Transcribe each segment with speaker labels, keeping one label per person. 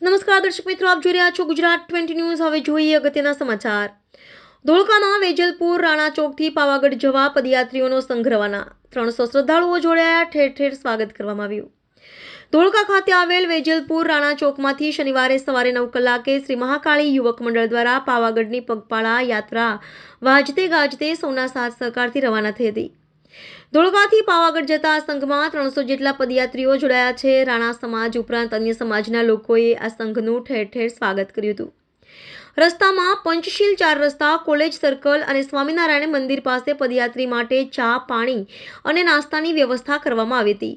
Speaker 1: નમસ્કાર, દર્શક મિત્રો, આપ જોઈ રહ્યા છો ગુજરાત ટ્વેન્ટી ન્યૂઝ. હવે જોઈએ અગત્યના સમાચાર. ધોળકામાં વેજલપુર રાણા ચોકથી પાવાગઢ જવા પદયાત્રીઓનો સંઘ રવાના ત્રણસો શ્રદ્ધાળુઓ જોડાયા, ઠેર ઠેર સ્વાગત કરવામાં આવ્યું. ધોળકા ખાતે આવેલ વેજલપુર રાણા ચોકમાંથી શનિવારે સવારે નવ કલાકે શ્રી મહાકાળી યુવક મંડળ દ્વારા પાવાગઢની પગપાળા યાત્રા વાજતે ગાજતે સૌના સાથ સહકારથી રવાના થઈ હતી. ધોળકાથી પાવાગઢ જતા આ સંઘમાં ત્રણસો જેટલા પદયાત્રીઓ જોડાયા છે. રાણા સમાજ ઉપરાંત અન્ય સમાજના લોકોએ આ સંઘનું ઠેર ઠેર સ્વાગત કર્યું હતું. રસ્તામાં પંચશીલ ચાર રસ્તા, કોલેજ સર્કલ અને સ્વામિનારાયણ મંદિર પાસે પદયાત્રી માટે ચા, પાણી અને નાસ્તાની વ્યવસ્થા કરવામાં આવી હતી.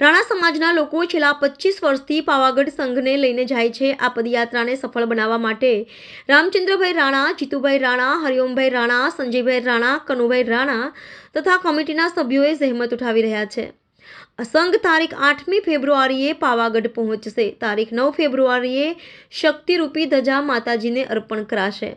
Speaker 1: રાણા સમાજના લોકો છેલ્લા પચીસ વર્ષથી પાવાગઢ સંઘને લઈને જાય છે આ પદયાત્રાને સફળ બનાવવા માટે. રામચંદ્રભાઈ રાણા, જીતુભાઈ રાણા, હરિઓમભાઈ રાણા, સંજયભાઈ રાણા, કનુભાઈ રાણા તથા કમિટીના સભ્યોએ જહેમત ઉઠાવી રહ્યા છે. સંઘ તારીખ આઠમી ફેબ્રુઆરીએ પાવાગઢ પહોંચશે. તારીખ નવ ફેબ્રુઆરીએ શક્તિરૂપી ધજા માતાજીને અર્પણ કરાશે.